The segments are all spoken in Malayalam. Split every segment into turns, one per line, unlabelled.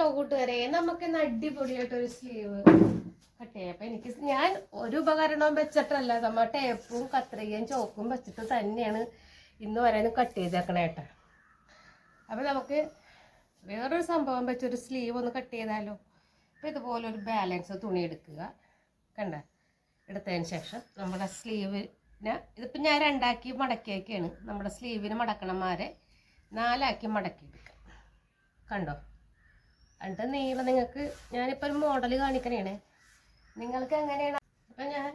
ഹലോ കൂട്ടുകാരെ. നമുക്ക് അടിപൊളിയായിട്ട് ഒരു സ്ലീവ് കട്ട് എനിക്ക് ഞാൻ ഒരു ഉപകരണവും വെച്ചിട്ടല്ല. നമ്മ ടേപ്പും കത്രികയും ചോക്കും വെച്ചിട്ട് തന്നെയാണ് ഇന്ന് വരാനും കട്ട് ചെയ്തേക്കണേ അപ്പൊ നമുക്ക് വേറൊരു സംഭവം വെച്ചൊരു സ്ലീവ് ഒന്ന് കട്ട് ചെയ്താലോ. അപ്പൊ ഇതുപോലെ ഒരു ബാലൻസ് തുണി എടുക്കുക. കണ്ട? എടുത്തതിന് ശേഷം നമ്മുടെ സ്ലീവിനെ ഇതിപ്പോൾ ഞാൻ രണ്ടാക്കി മടക്കിയൊക്കെയാണ് നമ്മുടെ സ്ലീവിന് മടക്കണമാരെ നാലാക്കി മടക്കി എടുക്കുക കണ്ടോ? എന്നിട്ട് നീളം നിങ്ങൾക്ക് ഞാനിപ്പോൾ ഒരു മോഡൽ കാണിക്കണേ നിങ്ങൾക്ക് എങ്ങനെയാണ്? അപ്പം ഞാൻ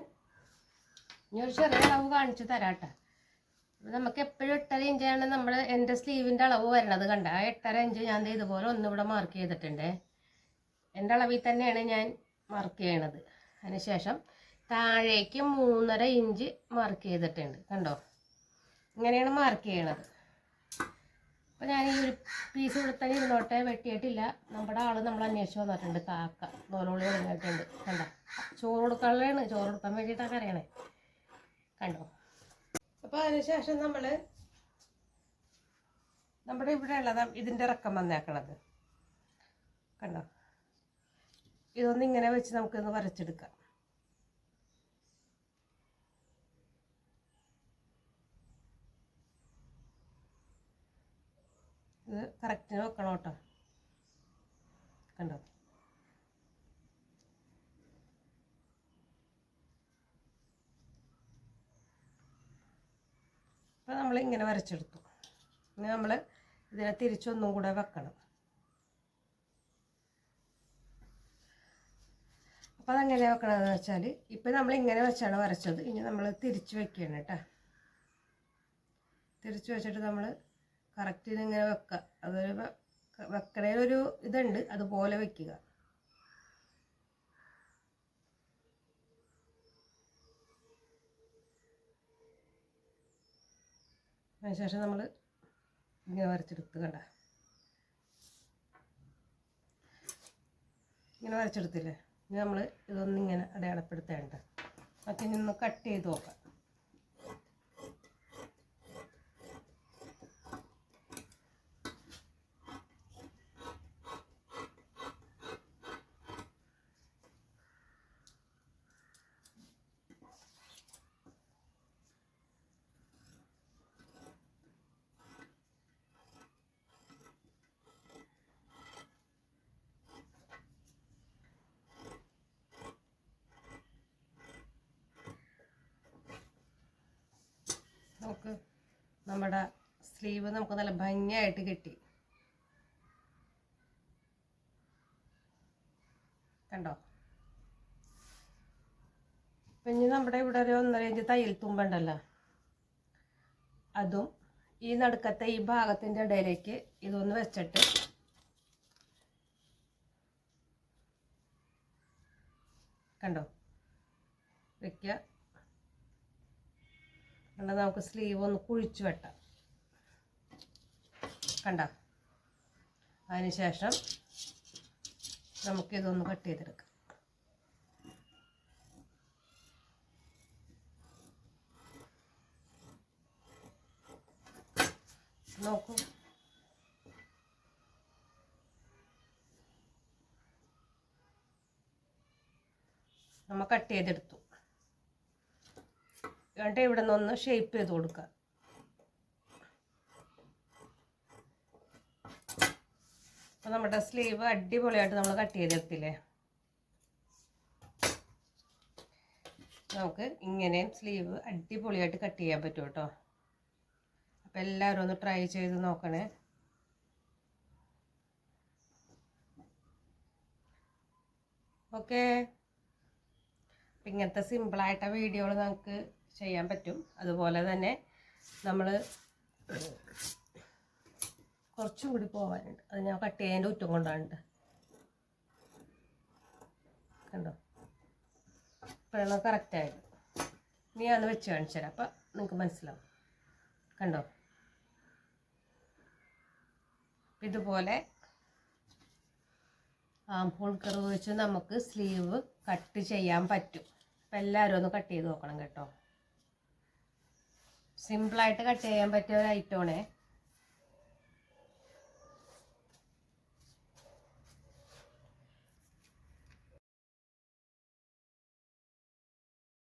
ഒരു ചെറിയ അളവ് കാണിച്ചു തരാട്ടെ. നമുക്ക് എപ്പോഴും എട്ടര ഇഞ്ചാണ് നമ്മൾ എന്റെ സ്ലീവിന്റെ അളവ് വരണത് കണ്ട. ആ എട്ടര ഇഞ്ച് ഞാൻ ഇതുപോലെ ഒന്നിവിടെ മാർക്ക് ചെയ്തിട്ടുണ്ട്. എന്റെ അളവിൽ തന്നെയാണ് ഞാൻ മാർക്ക് ചെയ്യണത്. അതിനുശേഷം താഴേക്ക് മൂന്നര ഇഞ്ച് മാർക്ക് ചെയ്തിട്ടുണ്ട്. കണ്ടോ? ഇങ്ങനെയാണ് മാർക്ക് ചെയ്യണത്. അപ്പം ഞാൻ ഈ ഒരു പീസ് കൊടുത്താൽ ഇരുന്നോട്ടെ വെട്ടിയിട്ടില്ല. നമ്മുടെ ആൾ നമ്മൾ അന്വേഷിച്ച് വന്നിട്ടുണ്ട് കാക്ക. നോലോളി തുടങ്ങിയിട്ടുണ്ട്. കണ്ട? ചോറ് കൊടുക്കാനുള്ളതാണ്. ചോറ് കൊടുക്കാൻ വേണ്ടിയിട്ടാണ് അറിയണേ കണ്ടോ? അപ്പോൾ അതിനുശേഷം നമ്മൾ നമ്മുടെ ഇവിടെ ഉള്ളത് ഇതിന്റെ ഇറക്കം വന്നേക്കണത്. കണ്ടോ? ഇതൊന്നിങ്ങനെ വെച്ച് നമുക്കൊന്ന് വരച്ചെടുക്കാം. ഇത് കറക്റ്റിന് വെക്കണം കേട്ടോ. കണ്ടോ? അപ്പോൾ നമ്മൾ ഇങ്ങനെ വരച്ചെടുത്തു. ഇനി നമ്മൾ ഇതിനെ തിരിച്ചൊന്നും കൂടെ വെക്കണം. അപ്പോൾ അതെങ്ങനെയാണ് വെക്കണമെന്ന് വെച്ചാൽ ഇപ്പം നമ്മൾ ഇങ്ങനെ വെച്ചാണ് വരച്ചത്. ഇനി നമ്മൾ തിരിച്ച് വെക്കുകയാണ് കേട്ടോ. തിരിച്ച് വെച്ചിട്ട് നമ്മൾ കറക്റ്റിന് ഇങ്ങനെ വെക്കുക അതൊരു വെക്കണേലൊരു ഇതുണ്ട്. അതുപോലെ വെക്കുക. അതിനുശേഷം നമ്മൾ ഇങ്ങനെ വരച്ചെടുത്ത് കണ്ട. ഇങ്ങനെ വരച്ചെടുത്തില്ലേ? ഇനി നമ്മൾ ഇതൊന്നിങ്ങനെ അടയാളപ്പെടുത്തേണ്ട മറ്റേ നിന്ന് കട്ട് ചെയ്ത് നോക്കാം നമുക്ക് നമ്മുടെ സ്ലീവ് നമുക്ക് നല്ല ഭംഗിയായിട്ട് കിട്ടി. കണ്ടോ? പിന്നെ നമ്മുടെ ഇവിടെ ഒരു ഒന്നര ഇഞ്ച് തയ്യൽ തുമ്പുണ്ടല്ലോ അതും ഈ നടുക്കത്തെ ഈ ഭാഗത്തിന്റെ ഇടയിലേക്ക് ഇതൊന്ന് വെച്ചിട്ട് കണ്ടോ? വെക്കുക കണ്ട നമുക്ക് സ്ലീവ് ഒന്ന് കുഴിച്ചു വെട്ടാം. കണ്ട? അതിനുശേഷം നമുക്കിതൊന്ന് കട്ട് ചെയ്തെടുക്കാം. നോക്കൂ. നമ്മൾ കട്ട് ചെയ്തെടുത്തു. എന്നിട്ട് ഇവിടെ നിന്ന് ഷേപ്പ് ചെയ്ത് കൊടുക്കുക അപ്പോൾ നമ്മുടെ സ്ലീവ് അടിപൊളിയായിട്ട് നമ്മൾ കട്ട് ചെയ്തെത്തില്ലേ നമുക്ക് ഇങ്ങനെയും സ്ലീവ് അടിപൊളിയായിട്ട് കട്ട് ചെയ്യാൻ പറ്റും കേട്ടോ. അപ്പോൾ എല്ലാവരും ഒന്ന് ട്രൈ ചെയ്ത് നോക്കണേ. ഓക്കേ ഇങ്ങനത്തെ സിമ്പിളായിട്ട വീഡിയോകൾ നമുക്ക് ചെയ്യാൻ പറ്റും. അതുപോലെ തന്നെ നമ്മൾ കുറച്ചും കൂടി പോകാനുണ്ട് അത് ഞാൻ കട്ട് ചെയ്യാന്റെ ഉറ്റം കൊണ്ടാണ് കണ്ടോ? ഇപ്പോഴാണ് കറക്റ്റായിട്ട് ഇനി ഞാൻ വെച്ച് കാണിച്ചു തരാം. അപ്പം നിങ്ങൾക്ക് മനസ്സിലാവും. കണ്ടോ? ഇതുപോലെ ആം ഹോൾ കർവ് വെച്ച് നമുക്ക് സ്ലീവ് കട്ട് ചെയ്യാൻ പറ്റും. അപ്പം എല്ലാവരും ഒന്ന് കട്ട് ചെയ്ത് നോക്കണം കേട്ടോ. സിമ്പിളായിട്ട് കട്ട് ചെയ്യാൻ പറ്റിയ ഒരു ഐറ്റമാണേ.